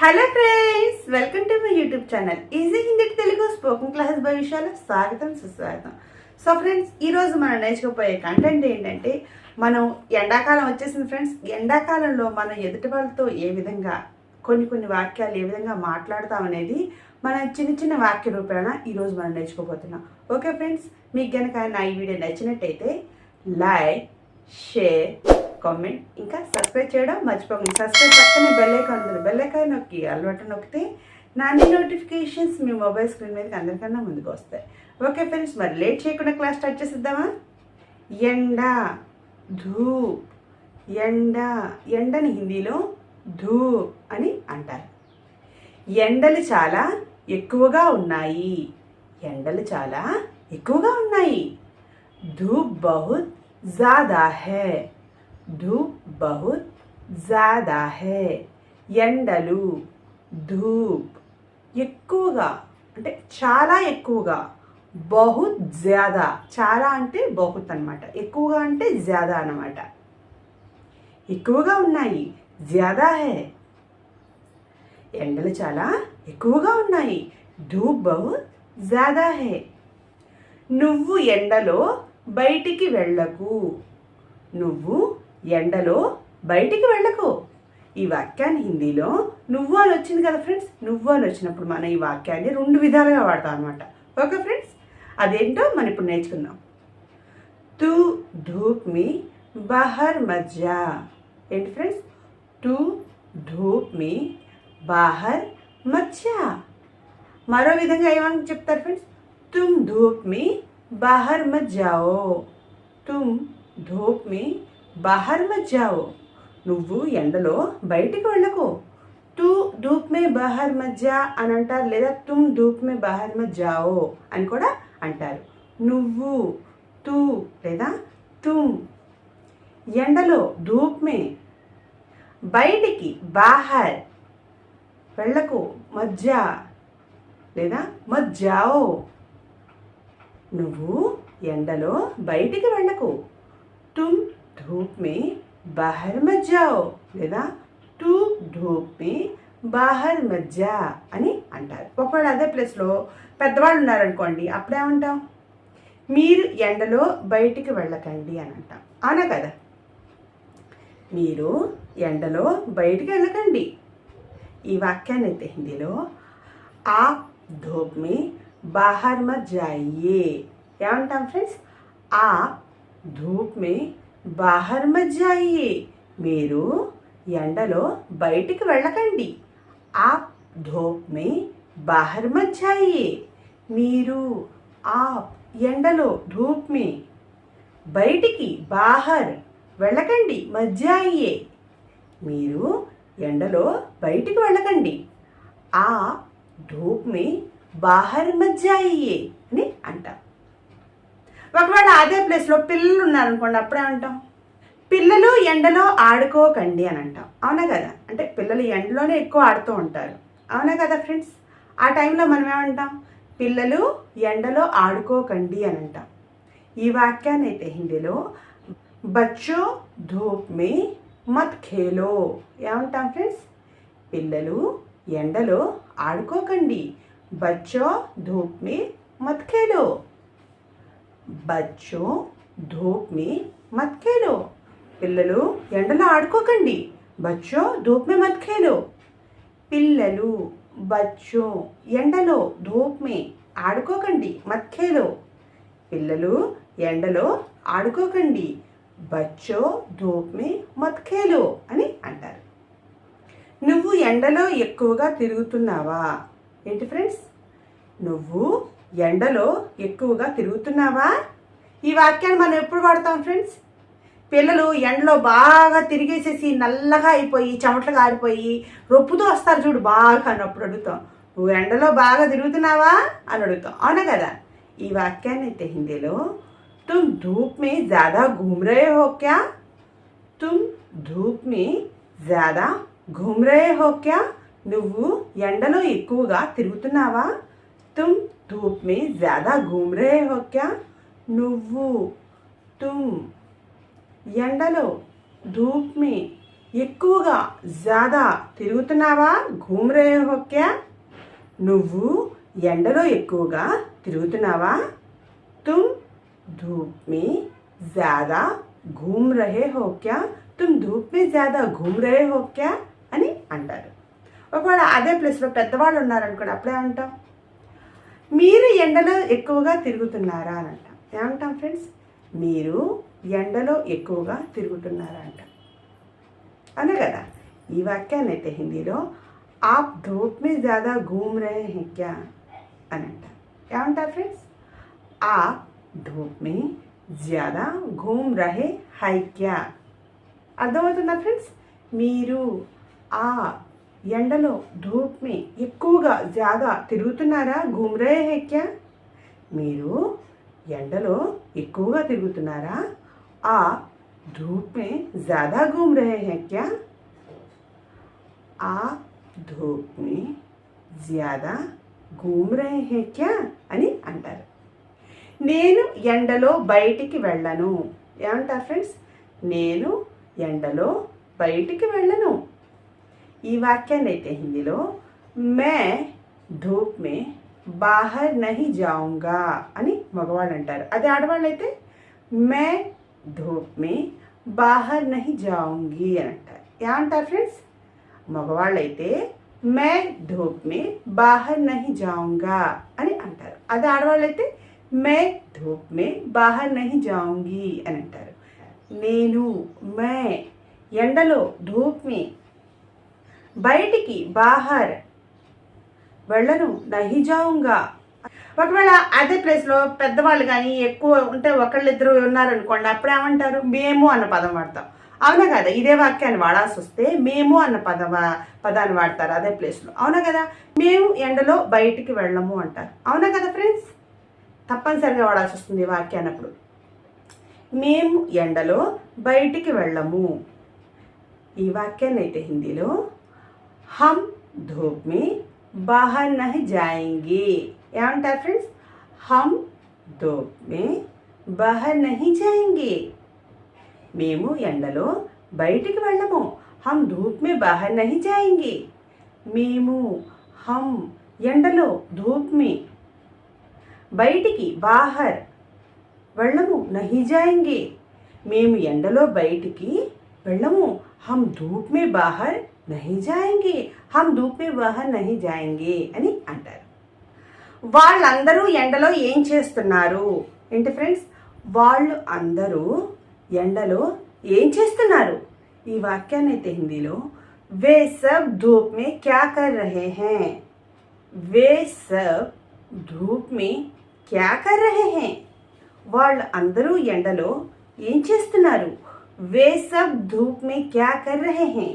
Hello friends welcome to my YouTube channel. Easy Hindi Telugu spoken class భవిష్యాలు స్వాగతం సుస్వాగతం. So friends ఈరోజు మనం నేర్చుకోపోయే content ఏంటంటే మనం ఎండాకాలం వచ్చేసింది ఫ్రెండ్స్. ఎండాకాలంలో మనం ఎదుటి వాళ్ళతో ఏ విధంగా కొన్ని కొన్ని వాక్యాలు ఏ విధంగా మాట్లాడతాం అనేది మన చిన్న చిన్న వాక్య రూపేణ ఈరోజు మనం నేర్చుకోబోతున్నాం. ఓకే ఫ్రెండ్స్ మీకు కనుక నా ఈ వీడియో నచ్చినట్టయితే లైక్ షేర్ కామెంట్ ఇంకా సబ్స్క్రైబ్ చేయడం మర్చిపోకండి సబ్స్క్రైబ్ పక్కనే బెల్ ఐకాన్ ఉంటుంది బెల్ ఐకాన్ నొక్కి అలవాటు నొక్కితే నా అన్ని నోటిఫికేషన్స్ మీ మొబైల్ స్క్రీన్ మీదకి అందరికన్నా ముందుకు వస్తాయి ఓకే ఫ్రెండ్స్ మరి లేట్ చేయకుండా క్లాస్ స్టార్ట్ చేసిద్దామా ఎండ ధూప్ ఎండ ఎండని హిందీలో ధూప్ అని అంటారు ఎండలు చాలా ఎక్కువగా ఉన్నాయి ఎండలు చాలా ఎక్కువగా ఉన్నాయి धूप बहुत ज़्यादा है धूप बहुत ज़्यादा है ఎండలు ధూప్ ఎక్కువగా అంటే చాలా ఎక్కువగా బహుత్ జ్యాదా చాలా అంటే బహుత్ అన్నమాట ఎక్కువగా అంటే జ్యాదా అన్నమాట ఎక్కువగా ఉన్నాయి జ్యాదా హే ఎండలు చాలా ఎక్కువగా ఉన్నాయి ధూప్ బహుత్ జ్యాదా హే నువ్వు ఎండలో బయటికి వెళ్ళకు నువ్వు ఎండలో బయటికి వెళ్ళకు. ఈ వాక్యాన్ని హిందీలో నువ్వు అని వచ్చింది కదా ఫ్రెండ్స్ నువ్వు అని వచ్చినప్పుడు మనం ఈ వాక్యాన్ని రెండు విధాలుగా వాడతాం అనమాట ఓకే ఫ్రెండ్స్ అదేంటో మనం ఇప్పుడు నేర్చుకుందాం. తు ధూప్ మీ బహర్ మజ్జా. ఏంటి ఫ్రెండ్స్ టు ధూప్ మీ బహర్ మజ్జా. మరో విధంగా ఏమని చెప్తారు ఫ్రెండ్స్ తుమ్ ధూప్ మీ బహర్ మజ్జావో. తుమ్ ధూప్ మీ బహర్ మజ్జావు నువ్వు ఎండలో బయటికి వెళ్ళకు. తూ ధూప్ మే బహర్ మధ్య అని అంటారు లేదా తుమ్ ధూప్ మే బహర్ మధ్యావో అని కూడా అంటారు. నువ్వు తూ లేదా తుమ్. ఎండలో ధూప్ మే బయటికి బాహర్ వెళ్ళకు. మధ్య లేదా మధ్యావో నువ్వు ఎండలో బయటికి వెళ్ళకు. తుమ్ धूप में बाहर मत जाओ లేదా తూ ధూప్ మే బాహర్ మజ్జా అని అంటారు. ఒకవేళ అదే ప్లేస్లో పెద్దవాళ్ళు ఉన్నారనుకోండి అప్పుడేమంటాం మీరు ఎండలో బయటికి వెళ్ళకండి అని అంటాం. అవునా కదా? మీరు ఎండలో బయటికి వెళ్ళకండి. ఈ వాక్యాన్ని అయితే హిందీలో ఆ ధూప్ మే బాహర్ మత్ జాయియే ఏమంటాం ఫ్రెండ్స్ ఆ ధూప్మే బాహర్ మత్ మీరు ఎండలో బయటికి వెళ్ళకండి. ఆ ధూప్ మే బాహర్ మత్ మీరు ఆ ఎండలో ధూప్ మే బయటికి బాహర్ వెళ్ళకండి మజ్జాయియే మీరు ఎండలో బయటికి వెళ్ళకండి. ఆ ధూప్ మే బాహర్ మజ్జాయియే ఒకవేళ అదే ప్లేస్లో పిల్లలు ఉన్నారనుకోండి అప్పుడేమంటాం పిల్లలు ఎండలో ఆడుకోకండి అని అంటాం. అవునా కదా? అంటే పిల్లలు ఎండలోనే ఎక్కువ ఆడుతూ ఉంటారు. అవునా కదా ఫ్రెండ్స్ ఆ టైంలో మనం ఏమంటాం? పిల్లలు ఎండలో ఆడుకోకండి అని అంటాం. ఈ వాక్యాన్ని అయితే హిందీలో బచ్చో ధూప్ మే మత్ ఖేలో ఏమంటాం ఫ్రెండ్స్ పిల్లలు ఎండలో ఆడుకోకండి. బచ్చో ధూప్ మే మత్ ఖేలో బచ్చో ధూప్ మీ మత్ ఖేలో పిల్లలు ఎండలో ఆడుకోకండి. బచ్చో ధూప్ మే మత్ ఖేలో పిల్లలు బచ్చో ఎండలో ధూప్ మే ఆడుకోకండి మత్ ఖేలో పిల్లలు ఎండలో ఆడుకోకండి. బచ్చో ధూప్ మే మత్ ఖేలో అని అంటారు. నువ్వు ఎండలో ఎక్కువగా తిరుగుతున్నావా? ఏంటి ఫ్రెండ్స్? నువ్వు ఎండలో ఎక్కువగా తిరుగుతున్నావా ఈ వాక్యాన్ని మనం ఎప్పుడు వాడతాం ఫ్రెండ్స్ పిల్లలు ఎండలో బాగా తిరిగేసేసి నల్లగా అయిపోయి చెమటలు కారిపోయి రొప్పుతూ వస్తారు చూడు బాగా అని అప్పుడు అడుగుతాం నువ్వు ఎండలో బాగా తిరుగుతున్నావా అని అడుగుతాం అవునా కదా ఈ వాక్యాన్ని అయితే హిందీలో తుమ్ ధూప్ మే జ్యాదా घूम रहे हो क्या तुम धूप में జ్యాదా घूम रहे हो क्या నువ్వు ఎండలో ఎక్కువగా తిరుగుతున్నావా తుమ్ ధూప్ మే జ్యాదా घूम रहे हो क्या నువ్వు తుమ్ ఎండలో ధూప్ మే ఎక్కువగా జాదా తిరుగుతున్నావా ఘూమ్ రే హో క్యా నువ్వు ఎండలో ఎక్కువగా తిరుగుతున్నావా తుమ్ ధూప్ మే జ్యాదా ఘూమ్ రహే హో క్యా తుమ్ ధూప్ మే జ్యాదా ఘూమ్ రహే హో క్యా అని అంటారు ఒకవేళ అదే ప్లేస్లో పెద్దవాళ్ళు ఉన్నారనుకోండి అప్పుడే అంటాం మీరు ఎండలో ఎక్కువగా తిరుగుతున్నారా అని అంట. ఏమంటాం ఫ్రెండ్స్? మీరు ఎండలో ఎక్కువగా తిరుగుతున్నారా అంట. అనే కదా ఈ వాక్యాన్ని అయితే హిందీలో ఆప్ ధూప్ మే జ్యాదా ఘూమ్ రహే హే క్యా అని అంట. ఏమంటారు ఫ్రెండ్స్? ఆప్ ధూప్ మే జ్యాదా ఘూమ్ రహే హై క్యా. అర్థమవుతుందా ఫ్రెండ్స్? మీరు ఆ ఎండలో ధూప్ మే ఎక్కువగా జాగా తిరుగుతున్నారా ఘూమ్ రహే హే క్యా మీరు ఎండలో ఎక్కువగా తిరుగుతున్నారా ఆ ధూప్ మే జ్యాదా घूम रहे हैं क्या आप धूप में జ్యాదా घूम रहे हैं क्या అని అంటారు నేను ఎండలో బయటికి వెళ్ళను ఏమంటారు ఫ్రెండ్స్ నేను ఎండలో బయటికి వెళ్ళను वाक्या हिंदी लो मैं धूप में बाहर नहीं जाऊँगा। अनी मगवाड़ अद आड़वाड़े मैं धूप में बाहर नहीं जाऊँगी अटार। फ्रेंड्स मगवाड़ते मैं धूप में बाहर नहीं जाऊँगा। अटार। अद आड़वाड़े मैं धूप में बाहर नहीं जाऊँगी अटार। नैन, मैं एंड धूप में బయటికి బాహర్ వెళ్ళను నహి ఒకవేళ అదే ప్లేస్లో పెద్దవాళ్ళు కానీ ఎక్కువ ఉంటే ఒకళ్ళిద్దరు ఉన్నారనుకోండి అప్పుడు ఏమంటారు? మేము అన్న పదం వాడతాం. అవునా కదా? ఇదే వాక్యాన్ని వాడాల్సి వస్తే మేము అన్న పద పదాన్ని వాడతారు అదే ప్లేస్లో అవునా కదా? మేము ఎండలో బయటికి వెళ్ళము అంటారు. అవునా కదా ఫ్రెండ్స్ తప్పనిసరిగా వాడాల్సి వస్తుంది ఈ వాక్యాన్ని అప్పుడు. మేము ఎండలో బయటికి వెళ్ళము. ఈ వాక్యాన్ని అయితే హిందీలో హమ్ ధూప్ మే బాహర్ నహి జాయింగే ఏమంటారు ఫ్రెండ్స్ హమ్ ధూప్ మే బాహర్ నహి జాయింగే మేము ఎండలో బయటికి వెళ్ళము హమ్ ధూప్ మే బాహర్ నహి జాయింగే మేము హమ్ ఎండలో ధూప్ మే బయటికి బాహర్ వెళ్ళము నహి జాయింగే మేము ఎండలో బయటికి వెళ్ళము హమ్ ధూప్ మే బాహర్ నహి జాయింగే హమ్ ధూప్ వహ బాహర్ నహి జాయింగే అని అంటారు. వాళ్ళందరూ ఎండలో ఏం చేస్తున్నారు? ఏంటి ఫ్రెండ్స్? వాళ్ళు అందరూ ఎండలో ఏం చేస్తున్నారు? ఈ వాక్యాన్ని అయితే హిందీలో వే సబ్ ధూప్ మే క్యా కర్ రహే హే వే సబ్ ధూప్ మే క్యా కర్ రహే హే వాళ్ళు అందరూ ఎండలో ఏం చేస్తున్నారు? వే సబ్ ధూప్ మే క్యా కర్ రహే హే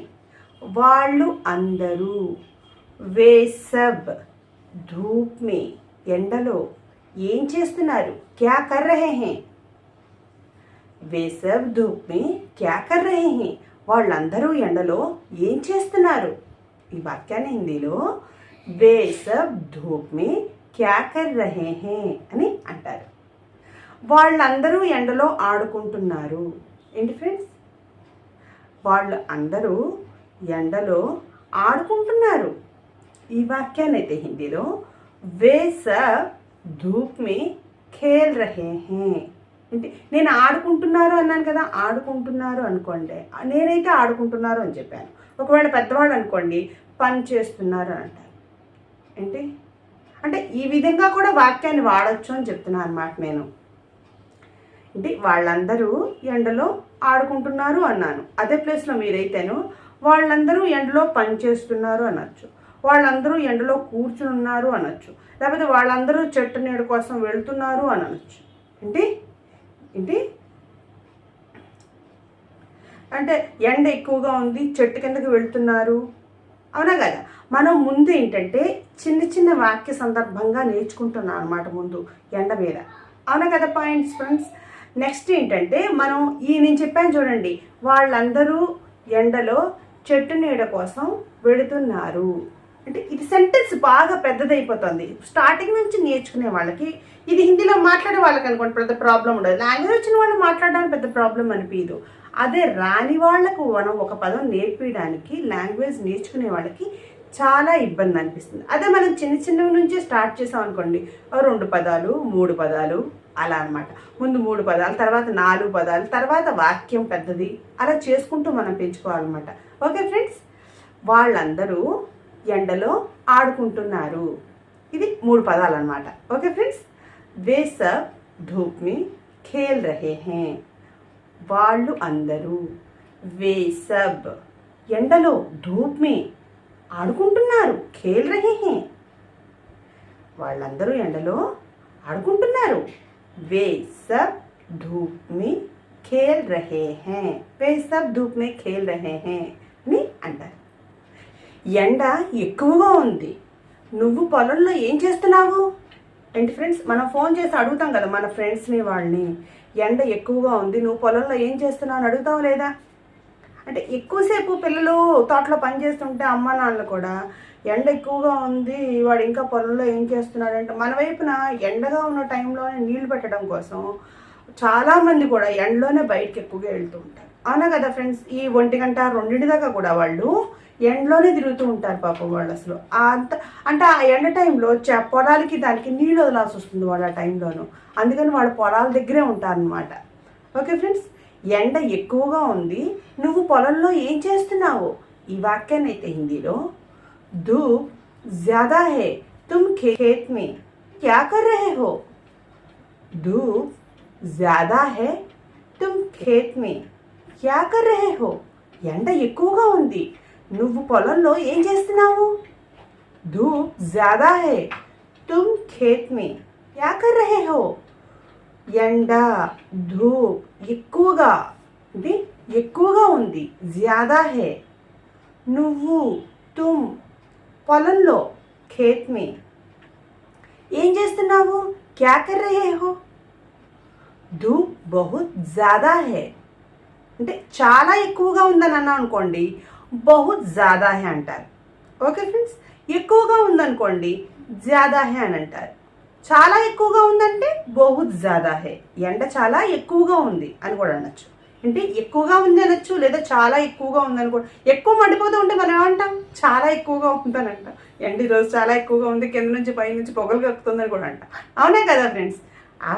వాళ్ళు అందరూ వేసబ్ ధూప్ మే ఎండలో ఏం చేస్తున్నారు? క్యా కర్ రహే హే? వేసబ్ ధూప్ మే క్యా కర్ రహే హే? వాళ్ళందరూ ఎండలో ఏం చేస్తున్నారు? ఈ వాక్యాన్ని హిందీలో వేసబ్ ధూప్ మే క్యా కర్ రహే హే అని అంటారు. వాళ్ళందరూ ఎండలో ఆడుకుంటున్నారు. ఏంటి ఫ్రెండ్స్ వాళ్ళు అందరూ ఎండలో ఆడుకుంటున్నారు. ఈ వాక్యాన్ని అయితే హిందీలో వే సబ్ ధూప్ మే ఖేల్ రహే హే. అంటే నేను ఆడుకుంటున్నారు అన్నాను కదా ఆడుకుంటున్నారు అనుకోండి. నేనైతే ఆడుకుంటున్నారు అని చెప్పాను. ఒకవేళ పెద్దవాళ్ళు అనుకోండి పని చేస్తున్నారు అని అంటారు. ఏంటి అంటే ఈ విధంగా కూడా వాక్యాన్ని వాడచ్చు అని చెప్తున్నాను అనమాట నేను. అంటే వాళ్ళందరూ ఎండలో ఆడుకుంటున్నారు అన్నాను. అదే ప్లేస్లో మీరైతేను వాళ్ళందరూ ఎండలో పని చేస్తున్నారు అనొచ్చు. వాళ్ళందరూ ఎండలో కూర్చుని ఉన్నారు అనొచ్చు. లేకపోతే వాళ్ళందరూ చెట్టు నీడ కోసం వెళ్తున్నారు అని అనొచ్చు. ఏంటి? ఏంటి? అంటే ఎండ ఎక్కువగా ఉంది చెట్టు కిందకి వెళ్తున్నారు. అవునా కదా? మనం ముందు ఏంటంటే చిన్న చిన్న వాక్య సందర్భంగా నేర్చుకుంటున్నాం అనమాట ముందు ఎండ మీద. అవునా కదా పాయింట్స్ ఫ్రెండ్స్? నెక్స్ట్ ఏంటంటే మనం ఈ నేను చెప్పాను చూడండి వాళ్ళందరూ ఎండలో చెట్టు నీడ కోసం వెళుతున్నారు. అంటే ఇది సెంటెన్స్ బాగా పెద్దదైపోతుంది. స్టార్టింగ్ నుంచి నేర్చుకునే వాళ్ళకి ఇది హిందీలో మాట్లాడే వాళ్ళకి అనుకోండి పెద్ద ప్రాబ్లం ఉండదు. లాంగ్వేజ్ వచ్చిన వాళ్ళు మాట్లాడడానికి పెద్ద ప్రాబ్లం అనిపించదు అదే రాని వాళ్ళకు మనం ఒక పదం నేర్పించడానికి లాంగ్వేజ్ నేర్చుకునే వాళ్ళకి చాలా ఇబ్బంది అనిపిస్తుంది. అదే మనం చిన్న చిన్నవి నుంచే స్టార్ట్ చేసాం అనుకోండి రెండు పదాలు మూడు పదాలు అలా అనమాట ముందు మూడు పదాలు తర్వాత నాలుగు పదాలు తర్వాత వాక్యం పెద్దది అలా చేసుకుంటూ మనం పెంచుకోవాలన్నమాట. Okay friends? వాళ్ళందరూ ఎండలో ఆడుకుంటున్నారు. ఇది మూడు పదాలు అనమాట ఓకే ఫ్రెండ్స్? వే సబ్ ధూప్ మీ ఖేల్ రహే హే వాళ్ళు అందరూ వే సబ్ ఎండలో ధూప్ మీ ఆడుకుంటున్నారు ఖేల్ రహే హే. వాళ్ళందరూ ఎండలో ఆడుకుంటున్నారు. వే సబ్ ధూప్ మీ ఖేల్ రహే హే. వే ధూప్ మీ ఖేల్ రహే హే. అంటారు. ఎండ ఎక్కువగా ఉంది. నువ్వు పొలంలో ఏం చేస్తున్నావు? ఏంటి ఫ్రెండ్స్ మనం ఫోన్ చేసి అడుగుతాం కదా మన ఫ్రెండ్స్ని వాళ్ళని. ఎండ ఎక్కువగా ఉంది నువ్వు పొలంలో ఏం చేస్తున్నావు అని అడుగుతావు లేదా? అంటే ఎక్కువసేపు పిల్లలు తోటలో పని చేస్తుంటే అమ్మ నాన్నలు కూడా ఎండ ఎక్కువగా ఉంది వాడు ఇంకా పొలంలో ఏం చేస్తున్నాడు అంటే మన వైపున ఎండగా ఉన్న టైంలోనే నీళ్ళు పెట్టడం కోసం చాలామంది కూడా ఎండలోనే బయటకు ఎక్కువగా వెళ్తూ ఉంటారు. అవునా కదా ఫ్రెండ్స్ ఈ ఒంటి గంట రెండింటి దాకా కూడా వాళ్ళు ఎండలోనే తిరుగుతూ ఉంటారు పాపం వాళ్ళు అసలు. అంత అంటే ఆ ఎండ టైంలో చె పొలాలకి దానికి నీళ్ళు వదలాల్సి వస్తుంది వాళ్ళు ఆ టైంలోనూ అందుకని వాళ్ళు పొలాల దగ్గరే ఉంటారనమాట ఓకే ఫ్రెండ్స్ ఎండ ఎక్కువగా ఉంది నువ్వు పొలంలో ఏం చేస్తున్నావు? ఈ వాక్యాన్ని అయితే హిందీలో ధూప్ జ్యాదా హే తుమ్ ఖేత్ మే క్యా కర్ రహే హో? ధూప్ జ్యాదా హే తుమ్ ఖేత్ మే क्या कर रहे हो? एंड पोल्लोना धूप ज़्यादा है तुम खेत में क्या कर रहे हो धूप ज़्यादा है तुम पोल्लो खेत में क्या कर रहे हो धूप बहुत ज़्यादा है అంటే చాలా ఎక్కువగా ఉందని అన్నా అనుకోండి బహుత్ జ్యాదా హే అంటారు. ఓకే ఫ్రెండ్స్ ఎక్కువగా ఉందనుకోండి జ్యాదా హే అని అంటారు. చాలా ఎక్కువగా ఉందంటే బహుత్ జ్యాదా హే ఎండ చాలా ఎక్కువగా ఉంది అని కూడా అనొచ్చు. అంటే ఎక్కువగా ఉంది అనొచ్చు లేదా చాలా ఎక్కువగా ఉందని కూడా. ఎక్కువ మండిపోతూ ఉంటే మనం ఏమంటాం? చాలా ఎక్కువగా ఉందని అంటాం. ఎండ ఈరోజు చాలా ఎక్కువగా ఉంది కింద నుంచి పై నుంచి పొగలు కక్కుతుందని కూడా అంటాం. అవునే కదా ఫ్రెండ్స్ ఆ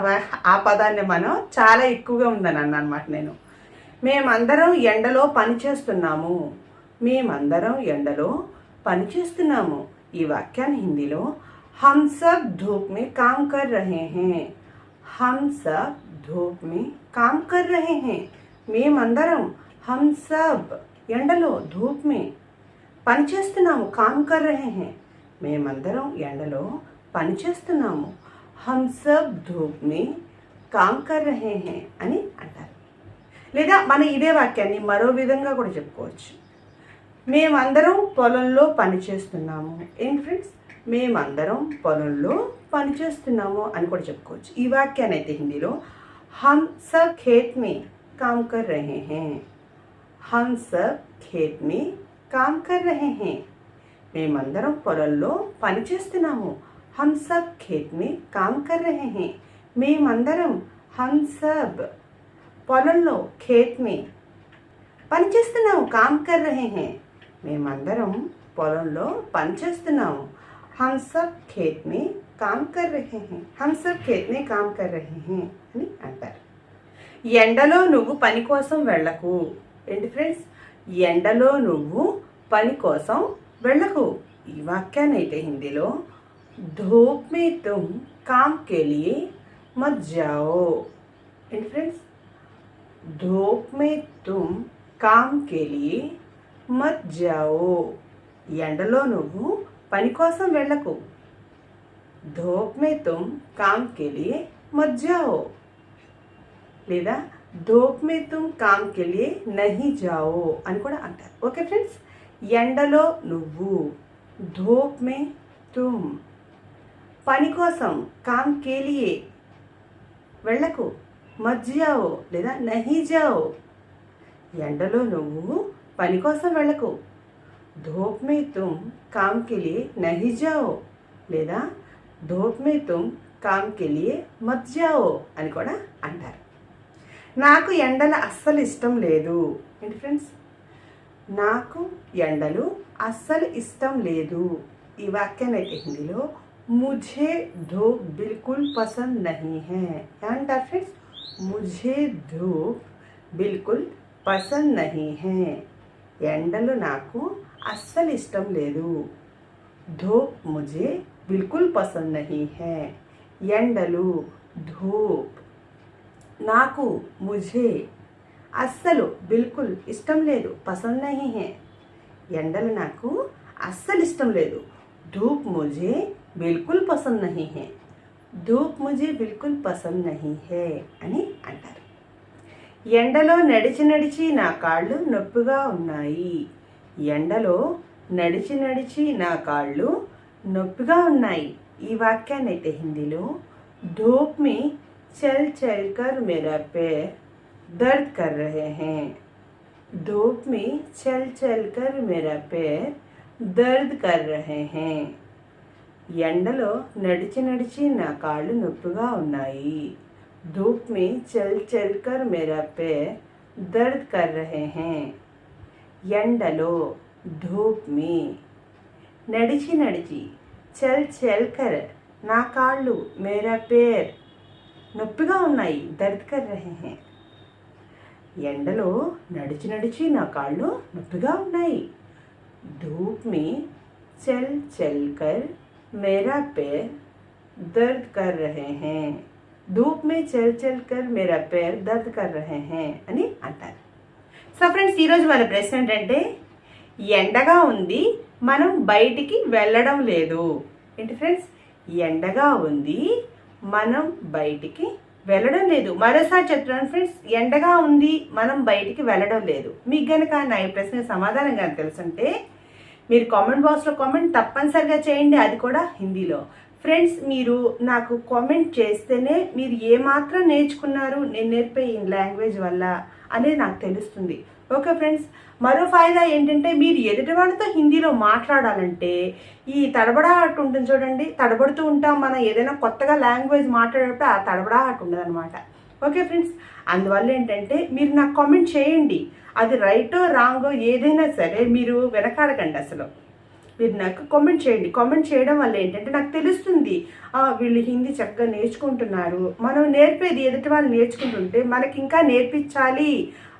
ఆ పదాన్ని మనం చాలా ఎక్కువగా ఉందని అన్నమాట అనమాట నేను. మేమందరం ఎండలో పని చేస్తున్నాము మేమందరం ఎండలో పని చేస్తున్నాము ఈ వాక్యాన్ని హిందీలో हम सब धूप में काम कर रहे हैं हम सब धूप में काम कर रहे हैं మేమందరం హమ్ సబ్ ఎండలో ధూప్ మే పని చేస్తున్నాము కామ్ కర్ రహే హే మేమందరం ఎండలో పని చేస్తున్నాము హమ్ సబ్ ధూప్ మే కామ్ కర్ రహే హే అని అంటారు లేదా మన ఇదే వాక్యాన్ని మరో విధంగా కూడా చెప్పుకోవచ్చు. మేమందరం పొలంలో పని చేస్తున్నాము. ఏం ఫ్రెండ్స్ మేమందరం పొలంలో పని చేస్తున్నాము అని కూడా చెప్పుకోవచ్చు. ఈ వాక్యాన్ని అయితే హిందీలో హమ్ సబ్ ఖేత్ మే కామ్ కర్ రహే హే. హమ్ సబ్ ఖేత్ మే కామ్ కర్ రహే హే. మేమందరం పొలంలో పని చేస్తున్నాము. హమ్ సబ్ ఖేత్ మే కామ్ కర్ రహే హే. మేమందరం హమ్ సబ్ పొలంలో ఖేత్ మే. పనిచేస్తున్నావు కామ్ కర్ రహే హే. మేమందరం పొలంలో పనిచేస్తున్నాము హమ్ సబ్ ఖేత్ మే కామ్ కర్ రహే హే. హమ్ సబ్ ఖేత్ మే కామ్ కర్ రహే హే అని అంటారు. ఎండలో నువ్వు పని కోసం వెళ్ళకు. ఏంటి ఫ్రెండ్స్ ఎండలో నువ్వు పని కోసం వెళ్ళకు. ఈ వాక్యాన్ని అయితే హిందీలో ధూప్ మే తుమ్ కామ్ కే మత్ జాओ ఏంటి ఫ్రెండ్స్ धूप में तुम काम के लिए మత్ జావో ఎండలో నువ్వు పని కోసం వెళ్ళకు. ధోప్ మే తుమ్ కామ్ కే లియే జావో లేదా ధోప్ మే తుమ్ కామ్ కే నహి జావో అని కూడా అంటారు. Okay friends? ఎండలో నువ్వు ధోప్ మే తుమ్ పని కోసం కామ్ కే వెళ్ళకు. మత్ లేదా నహీ ఎండలో నువ్వు పని కోసం వెళ్ళకు. ధూప్ మే తుమ్ కామ్ కే లేదా ధూప్ మే తుమ్ కామ్ కే అని కూడా అంటారు. నాకు ఎండలు అస్సలు ఇష్టం లేదు. ఏంటి ఫ్రెండ్స్? నాకు ఎండలు అస్సలు ఇష్టం లేదు. ఈ వాక్యాన్ని అయితే హిందీలో ముజే ధోప్ బిల్కుల్ పసంద్ నహి హే. क्या ఫ్రెండ్స్? मुझे धूप बिल्कुल पसंद नहीं है। एंडल नाकू असल इष्टम लेदु धूप मुझे बिल्कुल पसंद नहीं है। एंडलु, धूप नाकू मुझे असल बिल्कुल इष्टम ले पसंद नहीं है। एंडल नाकू असल इष्टम लेदु धूप मुझे बिल्कुल पसंद नहीं है। ధూప్ ముజి బిల్కుల్ పసంద్ నహీ హే అని అంటారు. ఎండలో నడిచి నడిచి నా కాళ్ళు నొప్పిగా ఉన్నాయి. ఎండలో నడిచి నడిచి నా కాళ్ళు నొప్పిగా ఉన్నాయి. ఈ వాక్యాన్ని అయితే హిందీలో ధూప్ మీ చల్ చల్ కర్ మేరా పేర్ దర్ద్ కర్ రహే హే. ధూప్ మీ చల్ చల్ కర్ మేరా పేర్ దర్ద్ కర్ రహే హే. ఎండలో నడిచి నడిచి నా కాళ్ళు నొప్పిగా ఉన్నాయి. ధూప్ మే చల్ చల్ కర్ మేరా పే దర్ద్ కర్ రహే హే. ఎండలో ధూప్ మే నడిచి నడిచి చల్ చల్ కర్ నా కాళ్ళు మేరా పేర్ నొప్పిగా ఉన్నాయి దర్ద్ కర్ రహే హే. ఎండలో నడిచి నడిచి నా కాళ్ళు నొప్పిగా ఉన్నాయి. ధూప్ మే చల్ చల్ కర్ मेरा पैर दर्द कर रहे हैं ధూప్ మే చల్ చల్ కర్ మేరా పేర్ దర్ద్ కర్ రహే హే అని అంటారు సో ఫ్రెండ్స్ ఈరోజు వాళ్ళ ప్రశ్న ఏంటంటే ఎండగా ఉంది మనం బయటికి వెళ్ళడం లేదు ఏంటి ఫ్రెండ్స్ ఎండగా ఉంది మనం బయటికి వెళ్ళడం లేదు మరోసారి చెప్తున్నాను ఫ్రెండ్స్ ఎండగా ఉంది మనం బయటికి వెళ్ళడం లేదు మీకు గనక నా ఈ ప్రశ్న సమాధానం కానీ తెలుసుంటే మీరు కామెంట్ బాక్స్లో కామెంట్ తప్పనిసరిగా చేయండి అది కూడా హిందీలో. ఫ్రెండ్స్ మీరు నాకు కామెంట్ చేస్తేనే మీరు ఏమాత్రం నేర్చుకున్నారు నేను నేర్పే ఈ లాంగ్వేజ్ వల్ల అనేది నాకు తెలుస్తుంది. ఓకే ఫ్రెండ్స్ మరో ఫాయిదా ఏంటంటే మీరు ఎదుటి వాళ్ళతో హిందీలో మాట్లాడాలంటే ఈ తడబడాహట్ ఉంటుంది చూడండి తడబడుతూ ఉంటాం మనం ఏదైనా కొత్తగా లాంగ్వేజ్ మాట్లాడేటప్పుడు ఆ తడబడాహట్ ఉండదు అనమాట ఓకే ఫ్రెండ్స్ అందువల్ల ఏంటంటే మీరు నాకు కామెంట్ చేయండి. అది రైటో రాంగో ఏదైనా సరే మీరు వెనకాడకండి అసలు. మీరు నాకు కామెంట్ చేయండి. కామెంట్ చేయడం వల్ల ఏంటంటే నాకు తెలుస్తుంది. వీళ్ళు హిందీ చక్కగా నేర్చుకుంటున్నారు. మనం నేర్పేది ఎదుటి వాళ్ళు నేర్చుకుంటుంటే మనకి ఇంకా నేర్పించాలి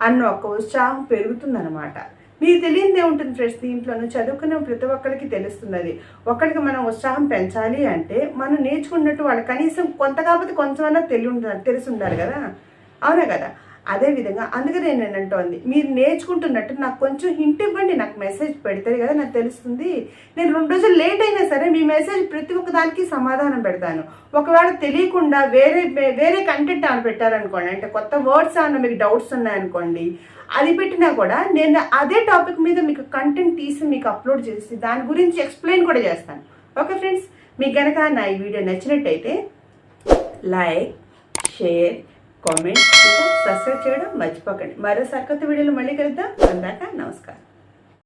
అన్న ఒక ఉత్సాహం పెరుగుతుందన్నమాట. మీకు తెలియదే ఉంటుంది ఫ్రెండ్స్ దీంట్లోనూ చదువుకునే ప్రతి ఒక్కరికి తెలుస్తుంది ఒకరికి మనం ఉత్సాహం పెంచాలి అంటే మనం నేర్చుకున్నట్టు వాళ్ళు కనీసం కొంత కాకపోతే కొంచెం అన్నా ఉండాలి తెలిసి ఉండాలి కదా. అవునా కదా? అదే విధంగా అందుకనే నేను అంటోంది మీరు నేర్చుకుంటున్నట్టు నాకు కొంచెం హింట్ ఇవ్వండి నాకు మెసేజ్ పెడతారు కదా నాకు తెలుస్తుంది. నేను రెండు రోజులు లేట్ అయినా సరే మీ మెసేజ్ ప్రతి ఒక్క దానికి సమాధానం పెడతాను. ఒకవేళ తెలియకుండా వేరే వేరే కంటెంట్ ఆన్ పెట్టారనుకోండి అంటే కొత్త వర్డ్స్ అన్న మీకు డౌట్స్ ఉన్నాయనుకోండి అది పెట్టినా కూడా నేను అదే టాపిక్ మీద మీకు కంటెంట్ తీసి మీకు అప్లోడ్ చేసి దాని గురించి ఎక్స్ప్లెయిన్ కూడా చేస్తాను. ఓకే ఫ్రెండ్స్ మీకు కనుక నా ఈ వీడియో నచ్చినట్టయితే లైక్ షేర్ కామెంట్ సబ్స్క్రైబ్ చేయడం మర్చిపోకండి. మరో సరికొత్త వీడియోలో మళ్ళీ కలుద్దాం. అందాక నమస్కారం.